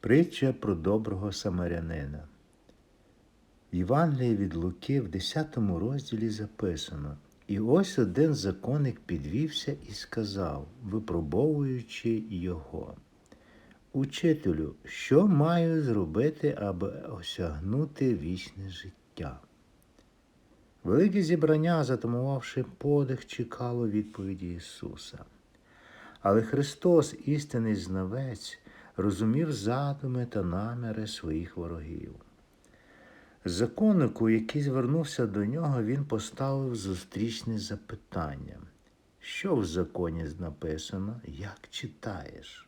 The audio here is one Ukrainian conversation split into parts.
Притча про доброго самарянина. В Євангелії від Луки в 10 розділі записано. І ось один законник підвівся і сказав, випробовуючи його. Учителю, що маю зробити, аби осягнути вічне життя? Велике зібрання, затамувавши подих, чекало відповіді Ісуса. Але Христос, істинний знавець, розумів задуми та наміри своїх ворогів. Законнику, який звернувся до нього, він поставив зустрічне запитання. Що в законі написано, як читаєш?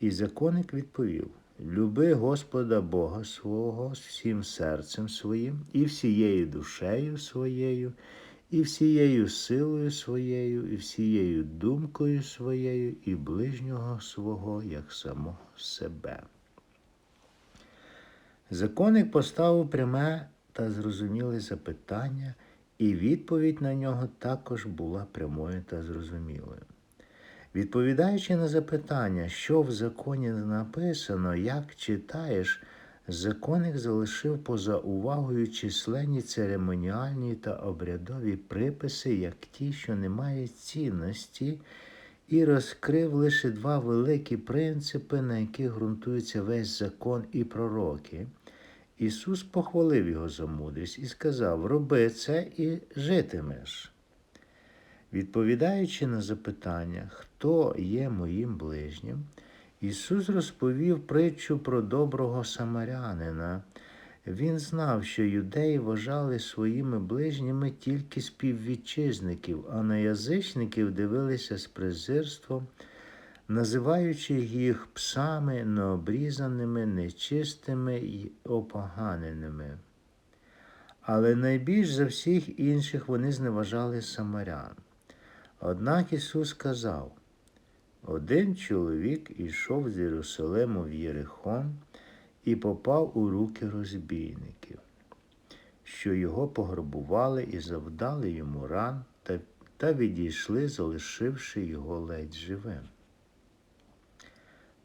І законник відповів: Люби Господа Бога свого всім серцем своїм, і всією душею своєю, і всією силою своєю, і всією думкою своєю, і ближнього свого, як самого себе. Законник поставив пряме та зрозуміле запитання, і відповідь на нього також була прямою та зрозумілою. Відповідаючи на запитання, що в законі написано, як читаєш, законник залишив поза увагою численні церемоніальні та обрядові приписи, як ті, що не мають цінності, і розкрив лише два великі принципи, на яких ґрунтується весь закон і пророки. Ісус похвалив його за мудрість і сказав: Роби це і житимеш. Відповідаючи на запитання, хто є моїм ближнім, Ісус розповів притчу про доброго самарянина. Він знав, що юдеї вважали своїми ближніми тільки співвітчизників, а на язичників дивилися з презирством, називаючи їх псами необрізаними, нечистими й опоганеними. Але найбільш за всіх інших вони зневажали самарян. Однак Ісус сказав, один чоловік ішов з Єрусалиму в Єрихон і попав у руки розбійників, що його пограбували і завдали йому ран та, та відійшли, залишивши його ледь живим.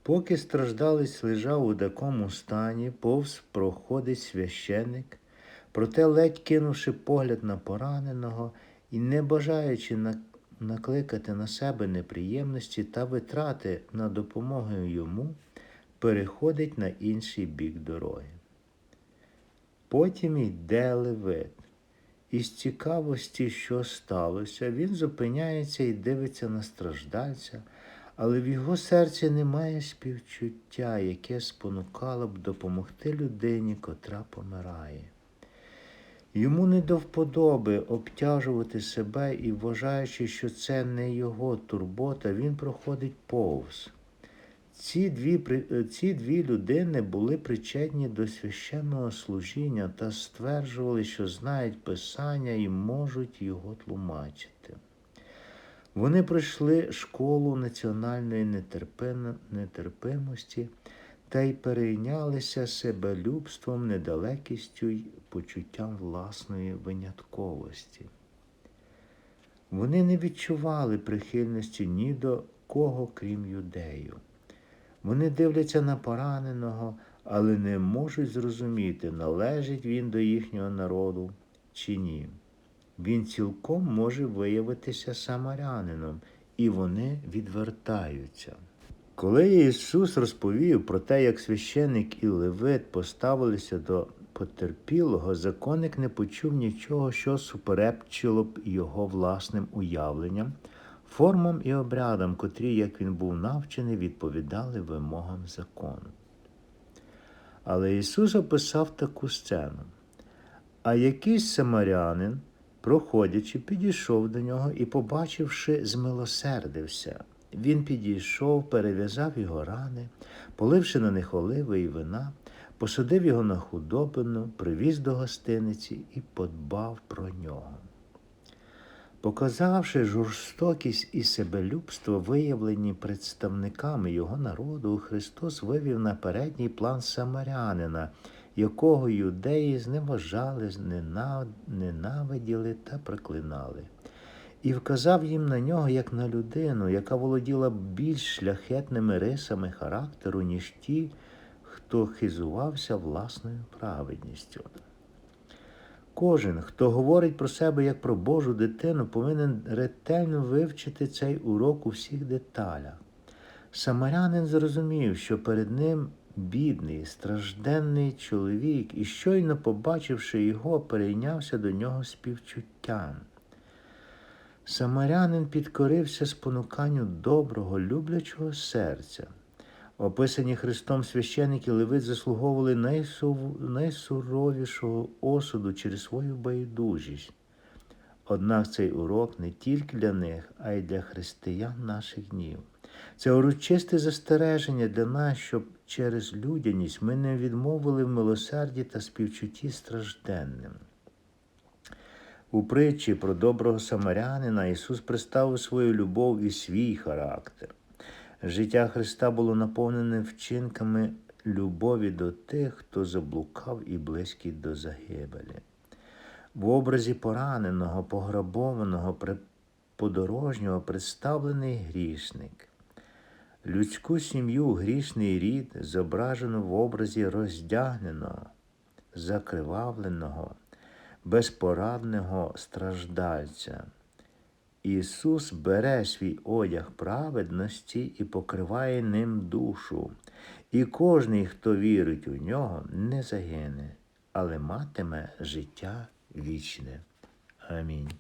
Поки страждалець лежав у такому стані, повз проходить священик, проте ледь кинувши погляд на пораненого і не бажаючи на накликати на себе неприємності та витрати на допомогу йому, переходить на інший бік дороги. Потім йде Левит. Із цікавості, що сталося, він зупиняється і дивиться на страждальця, але в його серці немає співчуття, яке спонукало б допомогти людині, котра помирає. Йому не до вподоби обтяжувати себе і, вважаючи, що це не його турбота, він проходить повз. Ці дві ці дві людини були причетні до священного служіння та стверджували, що знають Писання і можуть його тлумачити. Вони пройшли школу національної нетерпимості та й перейнялися себелюбством, недалекістю й почуттям власної винятковості. Вони не відчували прихильності ні до кого, крім юдею. Вони дивляться на пораненого, але не можуть зрозуміти, належить він до їхнього народу чи ні. Він цілком може виявитися самарянином, і вони відвертаються. Коли Ісус розповів про те, як священик і Левит поставилися до потерпілого, законник не почув нічого, що суперечило б його власним уявленням, формам і обрядам, котрі, як він був навчений, відповідали вимогам закону. Але Ісус описав таку сцену. А якийсь самарянин, проходячи, підійшов до нього і, побачивши, змилосердився. Він підійшов, перев'язав його рани, поливши на них оливи і вина, посадив його на худобину, привіз до гостиниці і подбав про нього. Показавши жорстокість і себелюбство, виявлені представниками його народу, Христос вивів на передній план самарянина, якого юдеї зневажали, ненавиділи та проклинали. І вказав їм на нього як на людину, яка володіла більш шляхетними рисами характеру, ніж ті, хто хизувався власною праведністю. Кожен, хто говорить про себе як про Божу дитину, повинен ретельно вивчити цей урок у всіх деталях. Самарянин зрозумів, що перед ним бідний, стражденний чоловік, і щойно побачивши його, перейнявся до нього співчуттям. Самарянин підкорився спонуканню доброго, люблячого серця. Описані Христом священики Левит заслуговували найсуровішого осуду через свою байдужість. Однак цей урок не тільки для них, а й для християн наших днів. Це урочисте застереження для нас, щоб через людяність ми не відмовили в милосерді та співчутті стражденним. У притчі про доброго самарянина Ісус представив свою любов і свій характер. Життя Христа було наповнене вчинками любові до тих, хто заблукав і близький до загибелі. В образі пораненого, пограбованого, подорожнього представлений грішник. Людську сім'ю, грішний рід зображено в образі роздягненого, закривавленого, безпорадного страждальця. Ісус бере свій одяг праведності і покриває ним душу, і кожний, хто вірить у нього, не загине, але матиме життя вічне. Амінь.